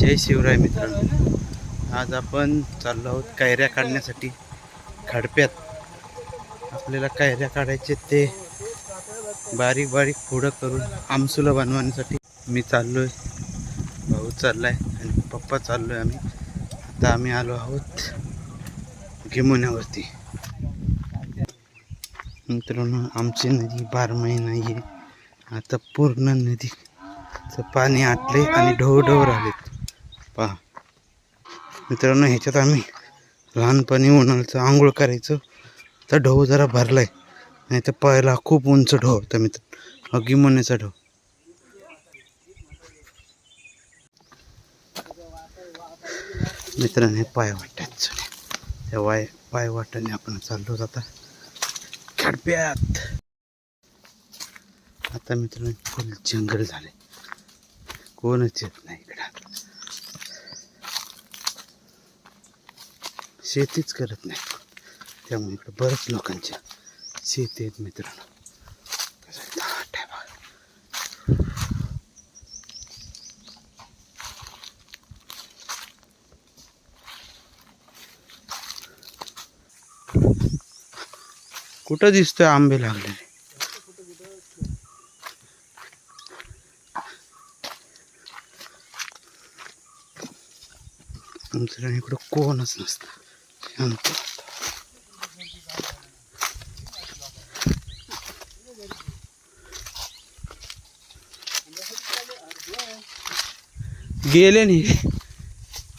जय शिवराय मित्रांनो. आज आपण चाललो आहोत कायऱ्या काढण्यासाठी खडप्यात. आपल्याला कायऱ्या काढायचे ते बारीक बारीक पुढं करून आमसुला बनवण्यासाठी मी चाललो आहे भाऊ चाललाय आणि पप्पा चाललो आहे आम्ही. आता आम्ही आलो आहोत घेमुण्यावरती. मित्रांनो आमची नदी बारमाही नाही आहे आता पूर्ण नदीचं पाणी आटले आणि ढोढव राहिलेत पहा मित्रांनो ह्याच्यात आम्ही लहानपणी उन्हाळ्याचं आंघोळ करायचं. तर ढोव जरा भरलाय. नाही तर पहिला खूप उंच ढोव होता मित्र अगिमोन्याचा ढोव. मित्रांनो हे पाय वाटत त्या वाय पाय वाटाने आपण चाललो आता खडप्यात. आता मित्रांनो फुल जंगल झाले कोणच येत नाही इकडं. शेतीच करत नाही. त्यामुळे इकडं बऱ्याच लोकांच्या शेती आहेत मित्रांनो. आहे? कुठं दिसतोय आंबे लागलेले? मित्रांनो इकडं कोणच नसतं. शांत गेले नाही.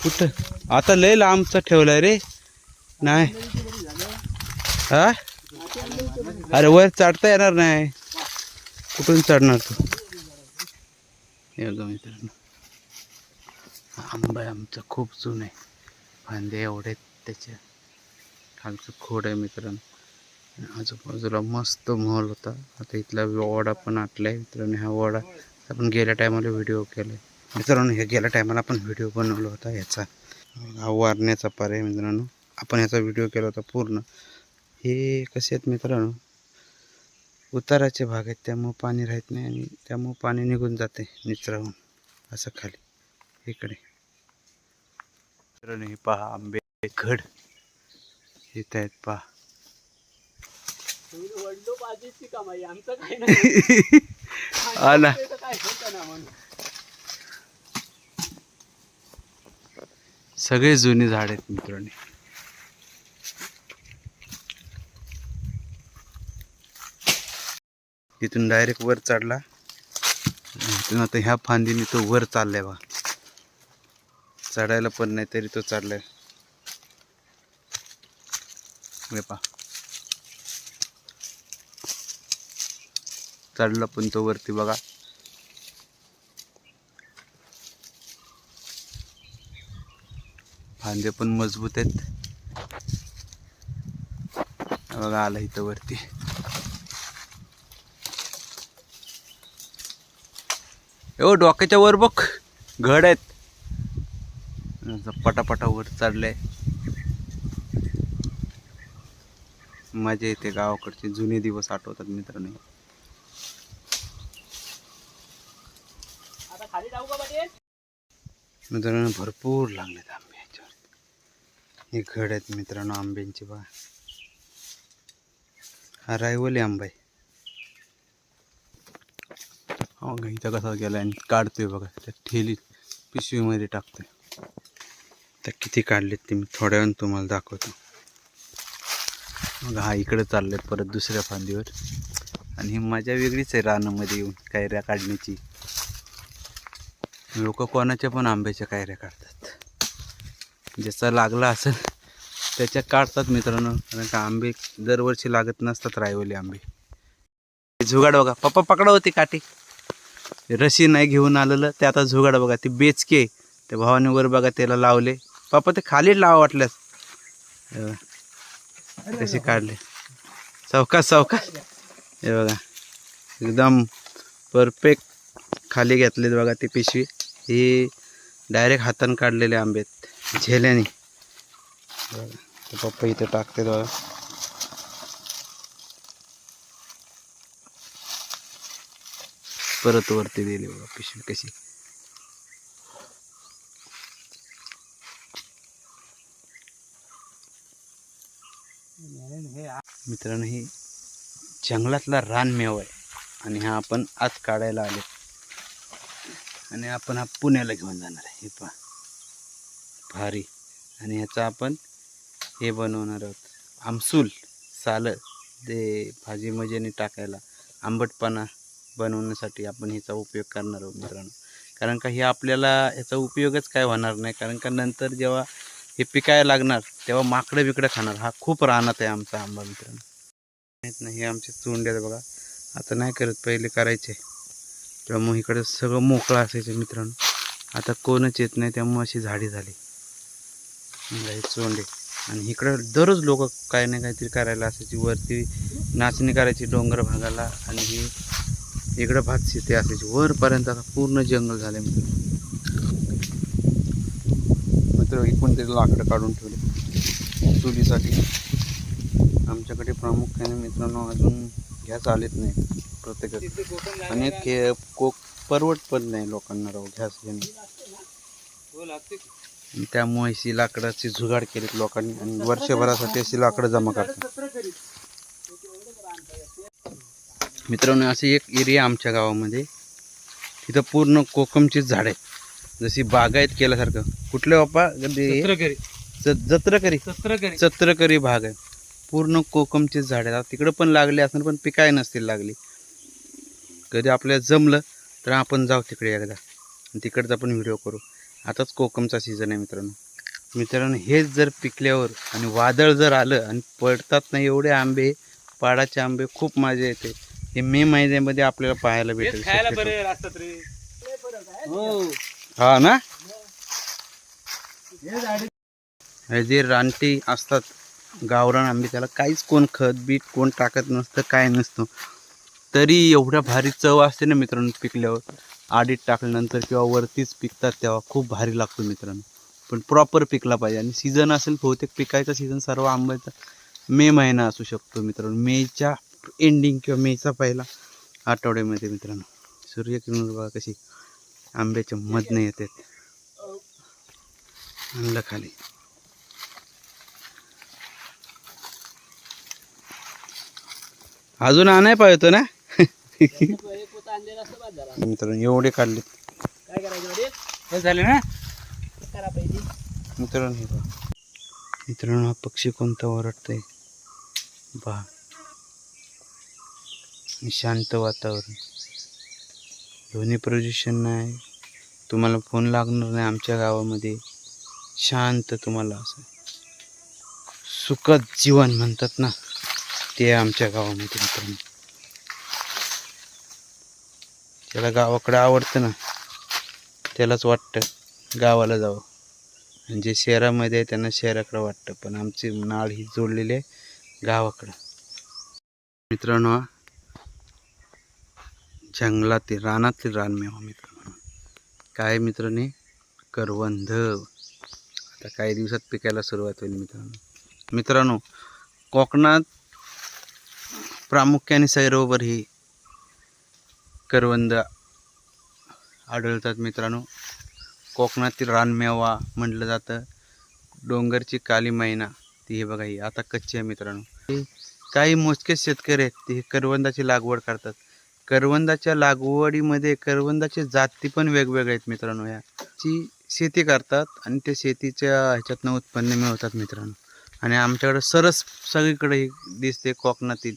कुठं? आता लय लांबचा ठेवलाय रे. नाही. हा? अरे वर चढता येणार नाही. कुठून चढणार तू? हे बघा मित्रांनो. आंबा आमचं खूप जुन आहे. फांदे एवढे त्याच्या खालचं खोड आहे मित्रांनो. आजूबाजूला मस्त महल होता. आता इथला वडा पण आटलाय मित्रांनो. हा वडा आपण गेल्या टायमाला व्हिडिओ केलाय. मित्रांनो हे गेल्या टायमाला आपण व्हिडिओ बनवला होता ह्याचा. हा वारण्याचा पर्याय मित्रांनो. आपण ह्याचा व्हिडिओ केला होता पूर्ण. हे कसे आहेत मित्रांनो? उताराचे भाग आहेत. त्यामुळं पाणी राहत नाही आणि त्यामुळं पाणी निघून जाते निचराहून असं खाली. इकडे. मित्रांनो हे पहा आंबे घड. येत आहेत वडलो कमाई आमचं नाही. हा काय होतं ना म्हणून. सगळे जुने झाड आहेत मित्रांनो. तिथून डायरेक्ट वर चढला. आता ह्या फांदीने तो वर चाललाय बा चढायला पण नाही तरी तो चढलाय हे पहा. चढला पण तो वरती बघा. फांदे पण मजबूत आहेत. बघा आला इथं वरती. हो डोक्याच्या वर बघ. घड आहेत. असं पटापटा वर चढलंय मजा येते गावाकडचे जुने दिवस आठवतात मित्रांनो. मित्रांनो भरपूर लागलेत आंबे याच्यावर हे घड आहेत मित्रांनो आंब्यांची बघा. हा रायवली आंबा हो इथं कसा गेला आणि काढतोय बघा. त्या ठेली पिशवीमध्ये टाकतोय. तर किती काढलेत ते मी थोड्या वेळानं तुम्हाला दाखवतो. मग हा इकडे चाललंय परत दुसऱ्या फांदीवर. आणि ही मजा वेगळीच आहे रानामध्ये येऊन कायऱ्या काढण्याची. लोक कोणाच्या पण आंब्याच्या कायऱ्या काढतात. ज्याचा लागला असेल त्याच्या काढतात मित्रांनो. कारण का आंबे दरवर्षी लागत नसतात रायवली आंबे. झुगाड बघा. पप्पा पकडा होती काठी. रशी नाही घेऊन आलेलं. ते आता झुगाड बघा. ते बेचके. त्या भावाने वर बघा त्याला लावले. पप्पा ते खाली लावा वाटल्यास हे कसे काढले चौकास चौकास हे बघा. एकदम परफेक्ट खाली घेतलेत बघा ती पिशवी. ही डायरेक्ट हातानं काढलेले आंबे आहेत. झेल्याने. बघा. पप्पा इथं टाकते बघा. परत वरती दिली बघा पिशवी कशी. मित्रांनो ही जंगलातला रानमेवा आहे. आणि हा आपण आज काढायला आले आणि आपण हा पुण्याला घेऊन जाणार आहे. हे पहा. भारी. आणि ह्याचा आपण हे बनवणार आहोत. आमसूल सालं ते भाजी मजेने टाकायला आंबटपणा बनवण्यासाठी आपण ह्याचा उपयोग करणार आहोत मित्रांनो. कारण का हे आपल्याला ह्याचा उपयोगच काय होणार नाही. कारण का नंतर जेव्हा हे पिकायला लागणार तेव्हा माकडं बिकडं खाणार. हा खूप रानात आहे आमचा आंबा मित्रांनो. माहीत नाही हे आमचे चोंडे आहेत बघा. आता नाही करत पहिले करायचे. तेव्हा मग इकडं सगळं मोकळं असायचं मित्रांनो. आता कोणच येत नाही त्यामुळे अशी झाडी झाली. हे चोंडे. आणि इकडं दररोज लोक काय ना काहीतरी करायला असायची. वरती नाचणी करायची डोंगर भागाला. आणि ही इकडं भात शेती असायची. वरपर्यंत आता पूर्ण जंगल झाले मित्रांनो. इकून तिथे तरी लाकडं काढून ठेवले. चुलीसाठी. आमच्याकडे प्रामुख्याने मित्रांनो अजून गॅस आलेत नाही प्रत्येक आणि के कोक परवड पण नाही लोकांना राहू गॅस घेणे. त्यामुळे अशी लाकडाची जुगाड केलीत लोकांनी आणि वर्षभरासाठी अशी लाकडं जमा करतात. मित्रांनो अशी एक एरिया आमच्या गावामध्ये. तिथं पूर्ण कोकमचीच झाड आहेत. जशी बागायत केल्यासारखं. कुठले बाप्पा? कधी सत्रकरी. ज- जत्रकरी सत्रकरी. सत्रकरी भाग आहे. पूर्ण कोकमचीच झाड आहेत. तिकडं पण लागले असणार पण पिकाय नसतील लागली. कधी आपल्याला जमलं तर आपण जाऊ तिकडे एकदा. आणि तिकडचा पण व्हिडिओ करू. आताच कोकमचा सीझन आहे मित्रांनो. मित्रांनो हेच जर पिकल्यावर आणि वादळ जर आलं आणि पडतात ना एवढे आंबे पाडाचे आंबे खूप मजा येते. हे मे महिन्यामध्ये आपल्याला पाहायला भेटेल खायला शक्यतो. बरे असतात रे हो. हा ना? हे जे रानटी असतात. गावरान आंबे त्याला काहीच कोण खत बीट कोण टाकत नसतं काय नसतं. तरी एवढ्या भारी चव असते ना मित्रांनो पिकल्यावर. आडीत टाकल्यानंतर किंवा वरतीच पिकतात तेव्हा खूप भारी लागतो मित्रांनो. पण प्रॉपर पिकला पाहिजे. आणि सीझन असेल बहुतेक पिकायचा सीझन सर्व आंब्याचा मे महिना असू शकतो मित्रांनो. मेच्या एंडिंग किंवा मेचा पहिला आठवड्यामध्ये मित्रांनो. सूर्यकिरण बघा कशी आंब्याच्या मधनं येतात आणलं खाली. अजून आणाय पाहिजे ना? एक मित्रांनो एवढे काढले काय झाले ना? मित्रांनो हे मित्रांनो हा पक्षी कोणता ओरडतोय? बा शांत वातावरण. ध्वनी प्रदूषण नाही. तुम्हाला फोन लागणार नाही आमच्या गावामध्ये. शांत तुम्हाला असं सुखद जीवन म्हणतात ना ते आहे आमच्या गावामध्ये मित्रांनो. त्याला गावाकडं आवडतं ना त्यालाच वाटतं गावाला जावं. आणि जे शहरामध्ये आहे त्यांना शहराकडं वाटतं. पण आमची नाळ ही जोडलेली आहे गावाकडं. मित्रांनो जंगलातील रानातील रानमेवा मित्रांनो काय मित्रांनी? करवंध आता काही दिवसात पिकायला सुरुवात होईल मित्रांनो. मित्रांनो कोकणात प्रामुख्याने सैरोवर ही करवंद आढळतात मित्रांनो. कोकणातील रानमेवा म्हटलं जातं. डोंगरची काली मैना ती हे बघा ही आता कच्ची आहे मित्रांनो. काही मोजकेच शेतकरी आहेत ते करवंदाची लागवड करतात. करवंदाच्या लागवडीमध्ये करवंदाचे जाती पण वेगवेगळे आहेत मित्रांनो ह्या ची शेती करतात आणि त्या शेतीच्या ह्याच्यातनं उत्पन्न मिळवतात मित्रांनो. आणि आमच्याकडं सरस सगळीकडे दिसते कोकणातील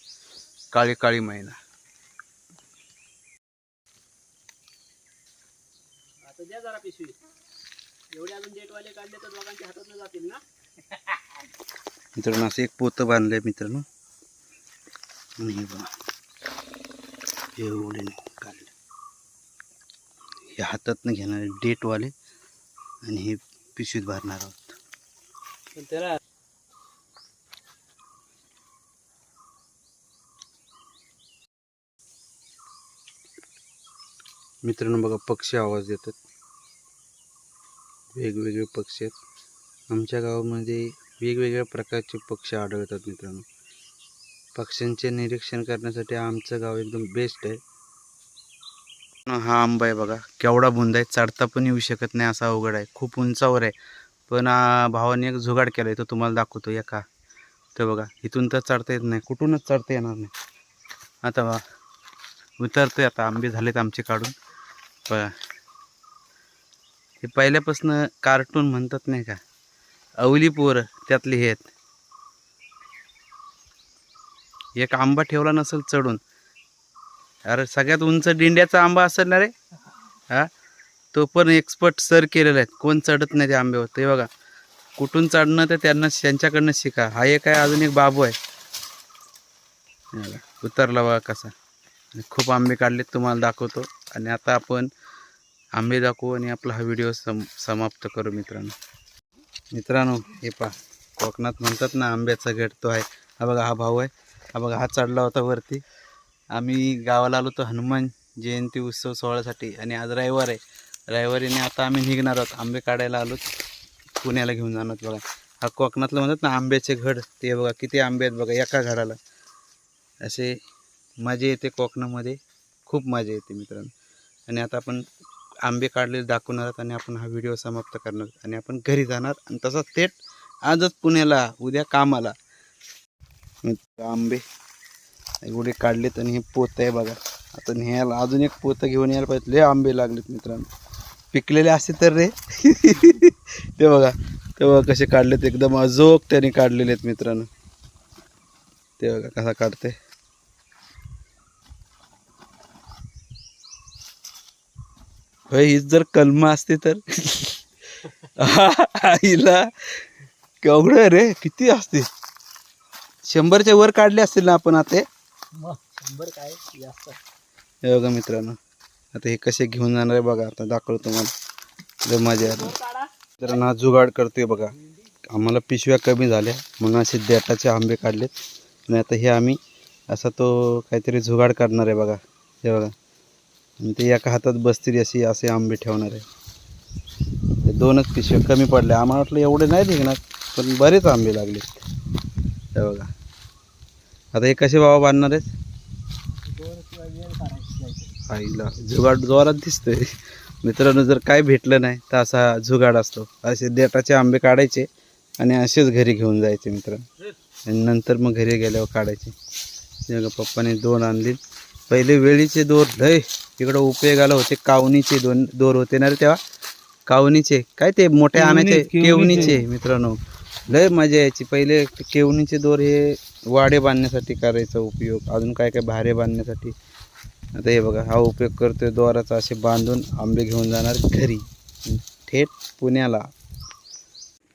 काळी काळी मैना. आता द्या जरा पिशवी. एवढे अजून डेटवाले काढले तर दोघांच्या हातात जातील ना? मित्रांनो असं एक पोतं बांधलंय मित्रांनो. आणि हे बघा. एवढे काढले. हे हातातनं घेणारे डेटवाले आणि हे पिशवीत भरणार आहोत. त्याला मित्रांनो बघा पक्षी आवाज देतात. वेगवेगळे पक्षी आहेत. आमच्या गावामध्ये वेगवेगळ्या प्रकारचे पक्षी आढळतात मित्रांनो. पक्ष्यांचे निरीक्षण करण्यासाठी आमचं गाव एकदम बेस्ट आहे. हा आंबा आहे बघा. केवढा बुंद आहे. चढता पण येऊ शकत नाही. असा अवघड आहे. खूप उंचावर आहे. पण भावाने एक जुगाड केला. आहे तो तुम्हाला दाखवतो. एका. तर बघा. इथून तर चढता येत नाही. कुठूनच चढता येणार नाही. आता बघा. आहे आता. आंबे झालेत आमचे काढून. बघा हे पहिल्यापासून कार्टून म्हणतात नाही का? अवली पोरं त्यातली हे आहेत. एक आंबा ठेवला नसेल चढून. अरे सगळ्यात उंच डिंड्याचा आंबा असेल ना रे? हा? तो पण एक्सपर्ट सर केलेला आहे कोण चढत नाही त्या आंब्यावर. ते बघा कुठून चढणं तर त्यांना त्यांच्याकडनं शिका. हा एक आहे अजून एक बाबू आहे. उतरला बघा कसा. खूप आंबे काढलेत तुम्हाला दाखवतो. आणि आता आपण आंबे दाखवू आणि आपला हा व्हिडिओ सम समाप्त करू मित्रांनो. मित्रांनो हे पहा कोकणात म्हणतात ना आंब्याचा गेट तो आहे. हा बघा हा भाऊ आहे. हा बघा हा चढला होता वरती. आम्ही गावाला आलो तर हनुमान जयंती उत्सव सोहळ्यासाठी आणि आज रविवार आहे. रविवारीने आता आम्ही निघणार आहोत आंबे काढायला आलो पुण्याला घेऊन जाणार बघा. हा कोकणातलं म्हणतात ना आंब्याचे घड ते बघा किती आंबे आहेत बघा एका घडाला असे मजा येते कोकणामध्ये. खूप मजा येते मित्रांनो. आणि आता आपण आंबे काढलेले दाखवणार आहोत आणि आपण हा व्हिडिओ समाप्त करणार आहोत. आणि आपण घरी जाणार आणि तसा थेट आजच पुण्याला उद्या कामाला. आंबे. एवढे काढलेत आणि हे पोत आहे बघा. आता न्यायला अजून एक पोतं घेऊन यायला पाहिजे. लय आंबे लागलेत मित्रांनो. पिकलेले असते तर रे. ते बघा. ते बघा कसे काढलेत. एकदम अजोक त्याने काढलेले आहेत मित्रांनो. ते बघा कसा काढते होय हीच जर कलमा असते तर. आईला. केवढं रे. किती असते. शंभरच्या वर काढले असतील ना आपण आता? शंभर काय? जास्त. हे बघा मित्रांनो आता हे कसे घेऊन जाणार आहे बघा आता दाखवतो तुम्हाला. लय मजा आली तर हा जुगाड करतोय बघा. आम्हाला पिशव्या कमी झाल्या म्हणून असे देठाचे आंबे काढलेत. आणि आता हे आम्ही असा तो काहीतरी जुगाड करणार आहे बघा. हे बघा. आणि ते एका हातात बसतील अशी असे आंबे ठेवणार आहे. दोनच पिशव्या कमी पडल्या. आम्हाला वाटलं एवढे नाही निघणार पण बरेच आंबे लागले हे बघा. आता हे कसे बाबा बांधणार आहेत? आईला जुगाड जोरात दिसतोय. मित्रांनो जर काय भेटलं नाही तर असा जुगाड असतो. असे देठाचे आंबे काढायचे आणि असेच घरी घेऊन जायचे मित्रांनो. आणि नंतर मग घरी गेल्यावर काढायचे. पप्पाने दोन आणले. पहिले वेळीचे दोर. लय इकडं उपयोगाला होते. कावणीचे दोन दोर होते ना रे तेव्हा? कावणीचे. काय ते मोठे आणायचे? केवणीचे मित्रांनो. लय मजा यायची. पहिले केवणीचे दोर हे वाडे बांधण्यासाठी करायचा उपयोग अजून काय काय भारे बांधण्यासाठी. आता हे बघा हा उपयोग करतोय दोराचा असे बांधून आंबे घेऊन जाणार घरी. थेट पुण्याला.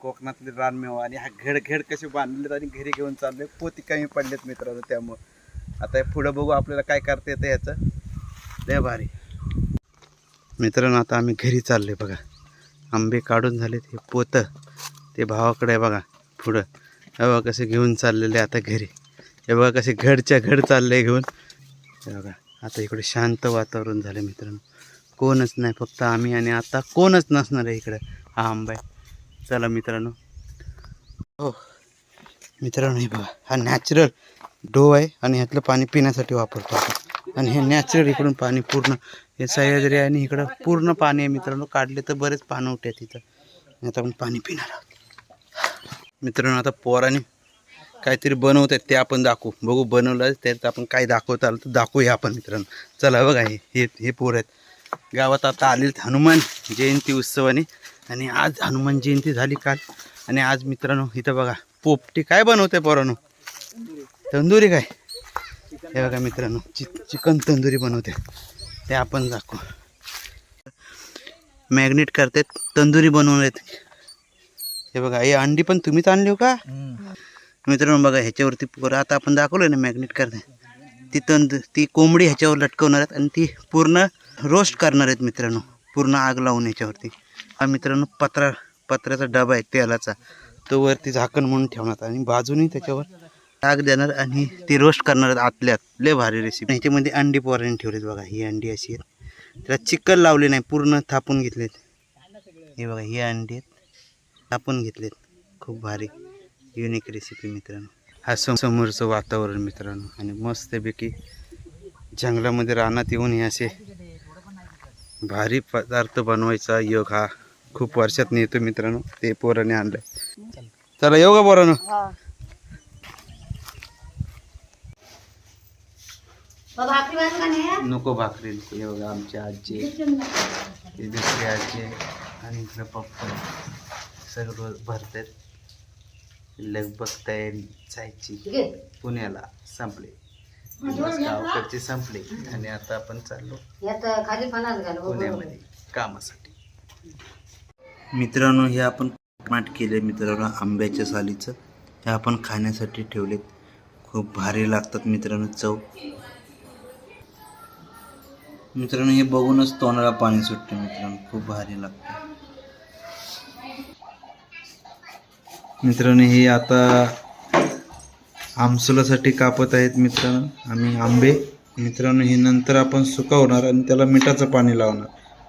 कोकणातले रानमेवा आणि हा घड कसे बांधलेत आणि घरी घेऊन चालले पोती कमी पडलेत मित्रांनो त्यामुळं. आता हे पुढं बघू आपल्याला काय करता येतं याचं. लय भारी. मित्रांनो आता आम्ही घरी चालले बघा. आंबे काढून झालेत हे पोतं. ते भावाकडे आहे बघा पुढं. हे बघा कसे घेऊन चाललेले आता घरी. हे बघा कसे घडच्या घड चालले घेऊन. हे बघा आता इकडे शांत वातावरण झालं मित्रांनो. कोणच नाही फक्त आम्ही आणि आता कोणच नसणार आहे इकडं. हा आंबा आहे. चला मित्रांनो. हो. मित्रांनो हे बघा हा नॅचरल डो आहे आणि ह्यातलं पाणी पिण्यासाठी वापरतो आपण. आणि हे नॅचरल इकडून पाणी पूर्ण हे सह्याद्री आहे आणि इकडं पूर्ण पाणी आहे मित्रांनो. काढले तर बरेच पानं उठे तिथं आता आपण पाणी पिणार आहोत. मित्रांनो आता पोराने काहीतरी बनवत आहेत ते आपण दाखवू. बघू बनवलं त्यात आपण काय दाखवत आलं तर दाखवूया आपण मित्रांनो. चला बघा हे हे हे पोर आहेत. गावात आता आलेले हनुमान जयंती उत्सवाने. आणि आज हनुमान जयंती झाली काल. आणि आज मित्रांनो इथं बघा पोपटी काय बनवते पोरानो? तंदुरी काय? हे बघा मित्रांनो चि चिकन तंदुरी बनवते. ते आपण दाखवू. मॅग्नेट करतात तंदुरी बनवलेत. हे बघा हे अंडी पण तुम्हीच आणली हो का? मित्रांनो बघा ह्याच्यावरती पोरं आता आपण दाखवलं ना मॅग्नेट करते ती तंद ती कोंबडी ह्याच्यावर लटकवणार आहेत आणि ती पूर्ण रोस्ट करणार आहेत मित्रांनो. पूर्ण आग लावून ह्याच्यावरती. हा मित्रांनो पत्रा पत्र्याचा डबा आहे तेलाचा. तो वरती झाकण म्हणून ठेवणार आणि बाजूनी त्याच्यावर आग देणार आणि ती रोस्ट करणार आहेत आतल्यात. लय भारी रेसिपी ह्याच्यामध्ये अंडी पोराने ठेवलेत बघा ही अंडी अशी आहेत. त्याला चिकन लावले नाही पूर्ण थापून घेतलेत. हे बघा ही अंडी आहेत. आपण घेतलेत. खूप भारी. युनिक रेसिपी मित्रांनो. हा समोरचं वातावरण मित्रांनो. आणि मस्तपैकी जंगलामध्ये रानात येऊन हे असे भारी पदार्थ बनवायचा योग हा खूप वर्षात नेतो मित्रांनो. ते पोराने आणलंय. चला येऊ का पोरानो? नको भाकरी नको. येऊ आमचे आजी दुसरी आजी आणि पप्पा सर्व भरतात. लगबग तयारी जायची. पुण्याला संपले. गावकडचे संपले. आणि आता आपण चाललो पुण्यामध्ये कामासाठी. मित्रांनो हे आपण माठ केले मित्रांनो आंब्याच्या सालीचं. हे आपण खाण्यासाठी ठेवलेत. खूप भारी लागतात मित्रांनो चव. मित्रांनो हे बघूनच तोंडाला पाणी सुटते मित्रांनो. खूप भारी लागते. मित्रांनो हे आता आमसुलासाठी कापत आहेत मित्रांनो. आम्ही आंबे. मित्रांनो हे नंतर आपण सुकवणार आणि त्याला मिठाचं पाणी लावणार.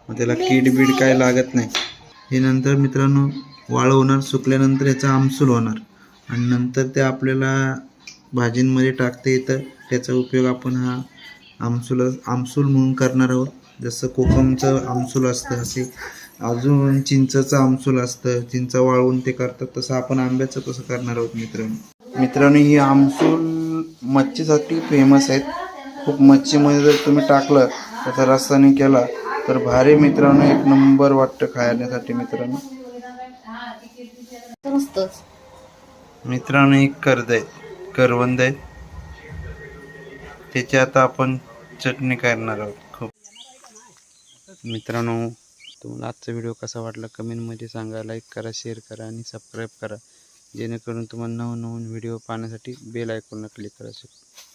मग त्याला कीड बीड काय लागत नाही. हे नंतर मित्रांनो वाळवणार सुकल्यानंतर याचा आमसूल होणार. आणि नंतर ते आपल्याला भाजींमध्ये टाकता येतं त्याचा उपयोग आपण हा आमसूल आमसूल म्हणून करणार आहोत. जसं कोकमचं आमसूल असतं असे. अजून चिंचचं आमसूल असतं चिंच वाळवून ते करतात तसं आपण आंब्याचं तसं करणार आहोत मित्रांनो? मित्रांनो ही आमसूल मच्छीसाठी फेमस आहेत. खूप मच्छीमध्ये जर तुम्ही टाकलं त्याचा रस्साने केला तर भारी मित्रांनो एक नंबर वाटतं खाण्यासाठी मित्रांनो. मित्रांनो एक कर्द आहे करवंद आहे. त्याची आता आपण चटणी करणार आहोत. खूप. मित्रांनो तुम्हाला आजचा व्हिडिओ कसा वाटला कमेंटमध्ये सांगा. लाईक करा शेअर करा आणि सबस्क्राईब करा. जेणेकरून तुम्हाला नवनवीन व्हिडिओ पाहण्यासाठी बेल आयकॉनला क्लिक करा. शकतो